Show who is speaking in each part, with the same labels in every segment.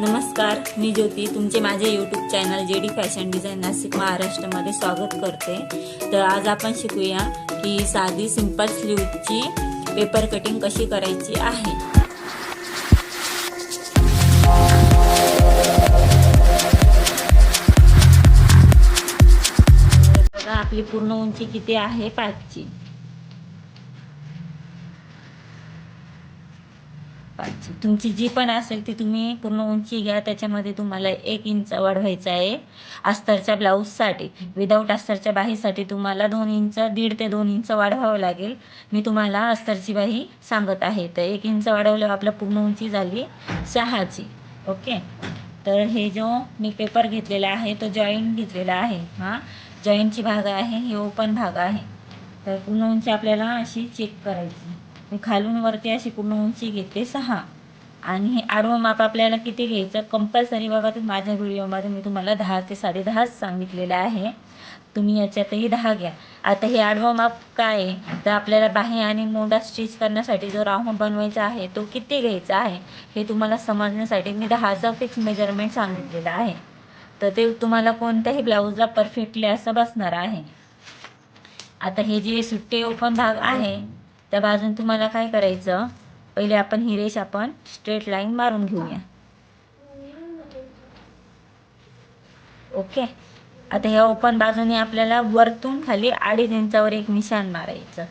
Speaker 1: नमस्कार मी ज्योती. तुमचे माझे YouTube channel J D fashion design Nashik महाराष्ट्रामध्ये स्वागत करते. तर आज आपण शिकूया की साधी सिंपल स्लीवची पेपर कटिंग कशी करायची आहे. बघा आपली पूर्ण उंची किती आहे? पाचची. पाच. तुमची जी पण असेल ती तुम्ही पूर्ण उंची घ्या त्याच्यामध्ये तुम्हाला एक इंच वाढवायचा आहे. अस्तरच्या ब्लाऊजसाठी विदाऊट अस्तरच्या बाहीसाठी तुम्हाला दोन इंच दीड ते दोन इंच वाढवावं लागेल. मी तुम्हाला अस्तरची बाही सांगत आहे. तर एक इंच वाढवल्यावर आपलं पूर्ण उंची झाली सहाची. ओके? तर हे जो मी पेपर घेतलेला आहे तो जॉईंट घेतलेला आहे. हां? जॉईंटची भाग आहे हे ओपन भाग आहे. तर पूर्ण उंची आपल्याला अशी चेक करायची. मी खालून वरती अशी पूर्ण उंची घेते सहा. आणि हे आडवं माप आपल्याला किती घ्यायचं? कंपल्सरी बघा तर माझ्या व्हिडिओमध्ये मी तुम्हाला दहा ते साडेदहाच सांगितलेलं आहे. तुम्ही याच्यातही दहा घ्या. आता हे आडवं माप काय आहे? तर आपल्याला बाहेर आणि मोंडा स्टिच करण्यासाठी जो राऊंड बनवायचा आहे तो किती घ्यायचा आहे? हे तुम्हाला समजण्यासाठी मी दहाचा फिक्स मेजरमेंट सांगितलेलं आहे. तर ते तुम्हाला कोणत्याही ब्लाऊजला परफेक्टली असं बसणार आहे. आता हे जे सुट्टे ओपन भाग आहे त्या बाजून तुम्हाला काय करायचं? पहिले आपण ही रेष आपण स्ट्रेट लाईन मारून घेऊया. ओके आता ह्या ओपन बाजूने आपल्याला वरतून खाली अडीच इंचावर एक निशाण मारायचं.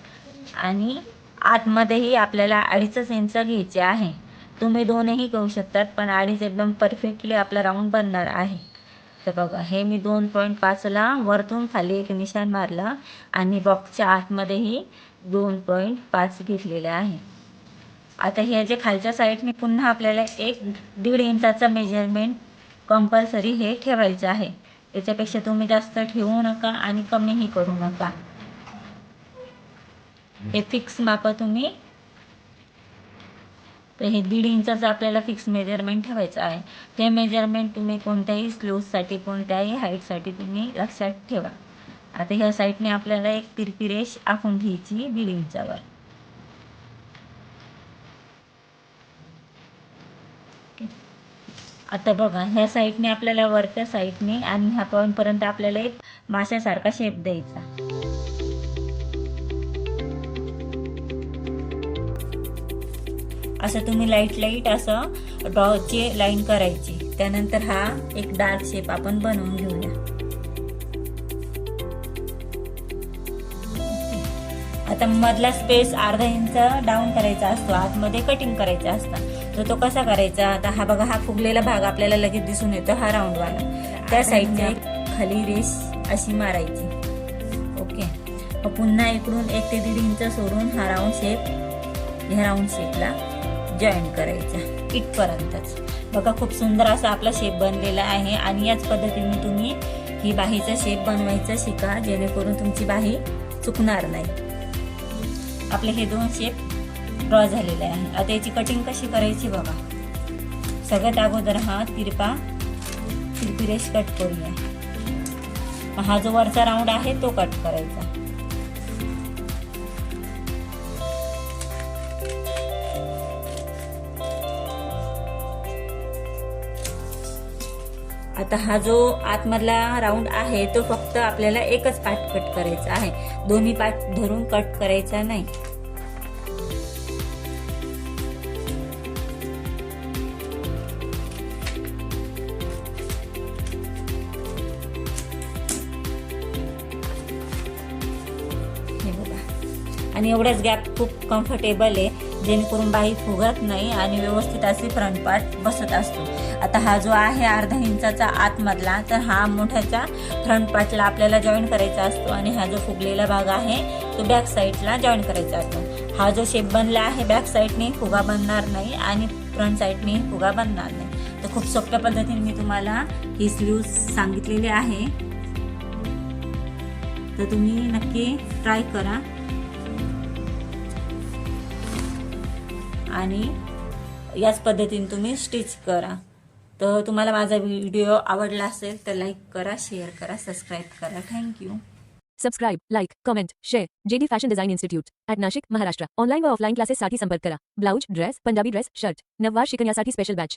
Speaker 1: आणि आतमध्येही आपल्याला अडीचच इंच घ्यायचे आहे. तुम्ही दोनही करू शकतात पण अडीच एकदम परफेक्टली आपला राऊंड बनणार आहे. तर बघा हे मी दोन पॉईंट पाचला वरतून खाली एक निशाण मारला आणि बॉक्सच्या आतमध्येही दोन पॉईंट पाच घेतलेले आहे. आता हे जे खालच्या साईडने पुन्हा आपल्याला एक दीड इंचाचं मेजरमेंट कंपल्सरी हे ठेवायचं आहे. याच्यापेक्षा तुम्ही जास्त ठेवू नका आणि कमीही करू नका. हे फिक्स माप तुम्ही. तर हे दीड इंचाचं आपल्याला फिक्स मेजरमेंट ठेवायचं आहे. ते मेजरमेंट तुम्ही कोणत्याही स्लोजसाठी कोणत्याही हाईटसाठी तुम्ही लक्षात ठेवा. आता ह्या साईडने आपल्याला एक तिरपी रेष आखून घ्यायची दीड इंचावर. आता बघा ह्या साईडने आपल्याला वरच्या साईडने आणि ह्या पॉईंटपर्यंत आपल्याला एक माश्यासारखा शेप द्यायचा. असं तुम्ही लाइट लाइट असं ड्रॉची लाईन करायची. त्यानंतर हा एक डार्क शेप आपण बनवून घेऊया. आता मधला स्पेस अर्धा इंच डाऊन करायचा असतो आतमध्ये कटिंग करायचं असतं. तर तो कसा करायचा? आता हा बघा हा फुगलेला भाग आपल्याला लगेच दिसून येतो हा राऊंड वाला. त्या साईडने खाली रेस अशी मारायची. ओके. पुन्हा इकडून एक ते दीड इंच सोडून हा राऊंड शेप ह्या राऊंड शेपला जॉईन करायचा इथपर्यंतच. बघा खूप सुंदर असा आपला शेप बनलेला आहे आणि याच पद्धतीने तुम्ही ही बाहीचा शेप बनवायचा शिका जेणेकरून तुमची बाही चुकणार नाही. आपले हे दोन शेप ड्रॉ झालेले आहे आता याची कटिंग कशी करायची बघा. सगळ्यात अगोदर हा तिरपा तिरपी कट करूया. हा जो वरचा राऊंड आहे तो कट करायचा. आता हा जो आतमधला राऊंड आहे तो फक्त आपल्याला एकच पाठ कट करायचा आहे. दोन्ही पाठ धरून कट करायचा नाही. आणि एवढाच गॅप खूप कम्फर्टेबल आहे. जेणेकरून बाई फुगत नाही आणि व्यवस्थित असे फ्रंट पार्ट बसत असतो. आता हा जो आहे अर्धा इंचाचा आतमधला तर हा मोठ्याच्या फ्रंट पार्टला आपल्याला जॉईन करायचा असतो आणि हा जो फुगलेला भाग आहे तो बॅक साईडला जॉईन करायचा असतो. हा जो शेप बनला आहे बॅक साईडने फुगा बनणार नाही आणि फ्रंट साईडने फुगा बनणार नाही. तर खूप सोप्या पद्धतीने मी तुम्हाला ही स्लीव सांगितलेली आहे. तर तुम्ही नक्की ट्राय करा. आणि याच पद्धतीने तुम्ही स्टिच करा. तर तुम्हाला माझा व्हिडिओ आवडला असेल तर लाईक करा शेअर करा सबस्क्राईब करा. Thank you
Speaker 2: subscribe like comment share JD fashion design institute at Nashik Maharashtra online व ऑफलाईन क्लासेससाठी संपर्क करा. Blouse dress Punjabi dress shirt नववार शिकण्यासाठी स्पेशल बॅच